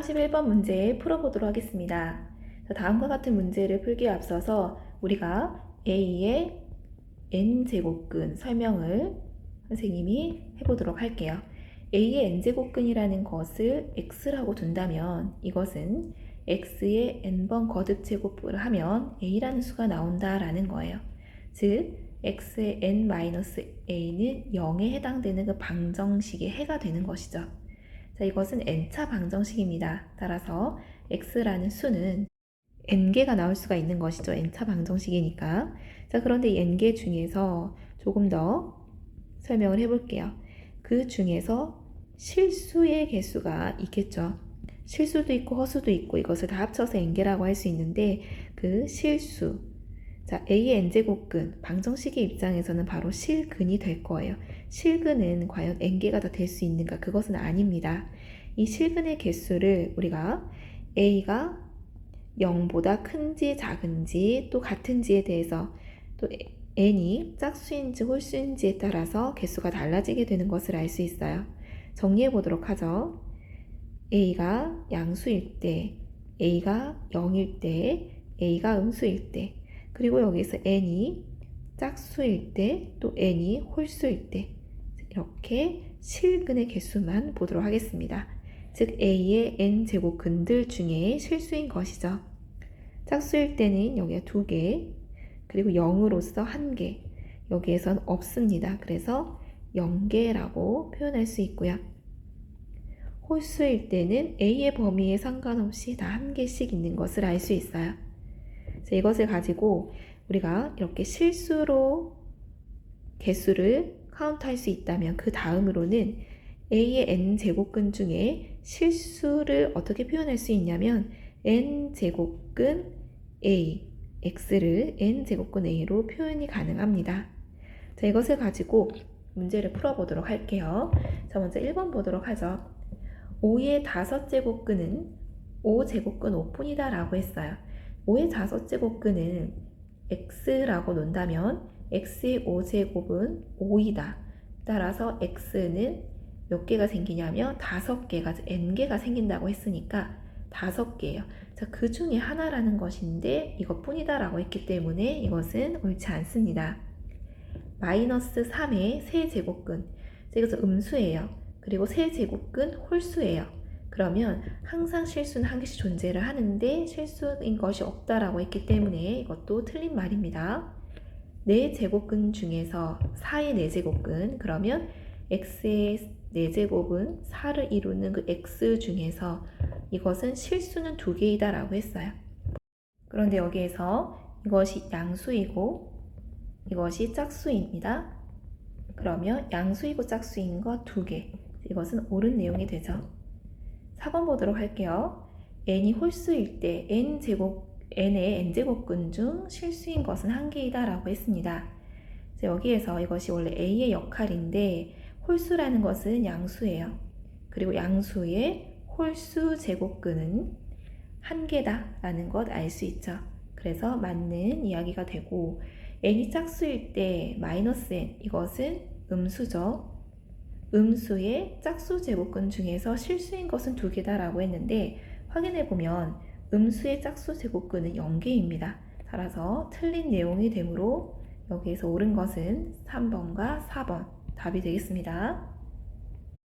31번 문제 풀어보도록 하겠습니다. 자, 다음과 같은 문제를 풀기에 앞서서 우리가 A의 n제곱근 설명을 선생님이 해보도록 할게요. A의 n제곱근이라는 것을 x라고 둔다면 이것은 x의 n번 거듭 제곱을 하면 a라는 수가 나온다라는 거예요. 즉 x의 n-a는 0에 해당되는 그 방정식의 해가 되는 것이죠. 자, 이것은 n차 방정식입니다. 따라서 x라는 수는 n개가 나올 수가 있는 것이죠. n차 방정식이니까. 자, 그런데 이 n개 중에서 조금 더 설명을 해볼게요. 그 중에서 실수의 개수가 있겠죠. 실수도 있고 허수도 있고 이것을 다 합쳐서 n개라고 할 수 있는데 그 실수 자 a의 n제곱근 방정식의 입장에서는 바로 실근이 될 거예요. 실근은 과연 n개가 다 될 수 있는가 그것은 아닙니다. 이 실근의 개수를 우리가 a가 0보다 큰지 작은지 또 같은지에 대해서 또 n이 짝수인지 홀수인지에 따라서 개수가 달라지게 되는 것을 알 수 있어요. 정리해 보도록 하죠. a가 양수일 때, a가 0일 때, a가 음수일 때, 그리고 여기서 n이 짝수일 때, 또 n이 홀수일 때, 이렇게 실근의 개수만 보도록 하겠습니다. 즉 a의 n 제곱 근들 중에 실수인 것이죠. 짝수일 때는 여기가 두 개, 그리고 0으로서 한 개, 여기에선 없습니다. 그래서 0개라고 표현할 수 있고요. 홀수일 때는 A의 범위에 상관없이 다 한 개씩 있는 것을 알 수 있어요. 그래서 이것을 가지고 우리가 이렇게 실수로 개수를 카운트할 수 있다면 그 다음으로는 A의 n제곱근 중에 실수를 어떻게 표현할 수 있냐면 n제곱근 A, x를 n제곱근 A로 표현이 가능합니다. 자, 이것을 가지고 문제를 풀어보도록 할게요. 자, 먼저 1번 보도록 하죠. 5의 다섯 제곱근은 5제곱근 5분이다 라고 했어요. 5의 다섯 제곱근은 x라고 논다면 x의 5제곱은 5이다. 따라서 x는 몇 개가 생기냐면 다섯 개가 n개가 생긴다고 했으니까 다섯 개예요. 자, 그 중에 하나라는 것인데 이것뿐이다 라고 했기 때문에 이것은 옳지 않습니다. 마이너스 3의 세제곱근 이것은 음수예요. 그리고 세제곱근 홀수예요. 그러면 항상 실수는 한 개씩 존재를 하는데 실수인 것이 없다라고 했기 때문에 이것도 틀린 말입니다. 4제곱근 중에서 4의 4제곱근 그러면 x의 4제곱은 4를 이루는 그 x 중에서 이것은 실수는 두 개이다 라고 했어요. 그런데 여기에서 이것이 양수이고 이것이 짝수입니다. 그러면 양수이고 짝수인 것두 개. 이것은 옳은 내용이 되죠. 4번 보도록 할게요. n이 홀수일 때 n제곱, n의 n제곱근 중 실수인 것은 한 개이다 라고 했습니다. 여기에서 이것이 원래 a의 역할인데 홀수라는 것은 양수예요. 그리고 양수의 홀수 제곱근은 한 개다라는 것 알 수 있죠. 그래서 맞는 이야기가 되고 n이 짝수일 때 마이너스 n 이것은 음수죠. 음수의 짝수 제곱근 중에서 실수인 것은 두 개다라고 했는데 확인해 보면 음수의 짝수 제곱근은 0개입니다. 따라서 틀린 내용이 되므로 여기에서 옳은 것은 3번과 4번 답이 되겠습니다.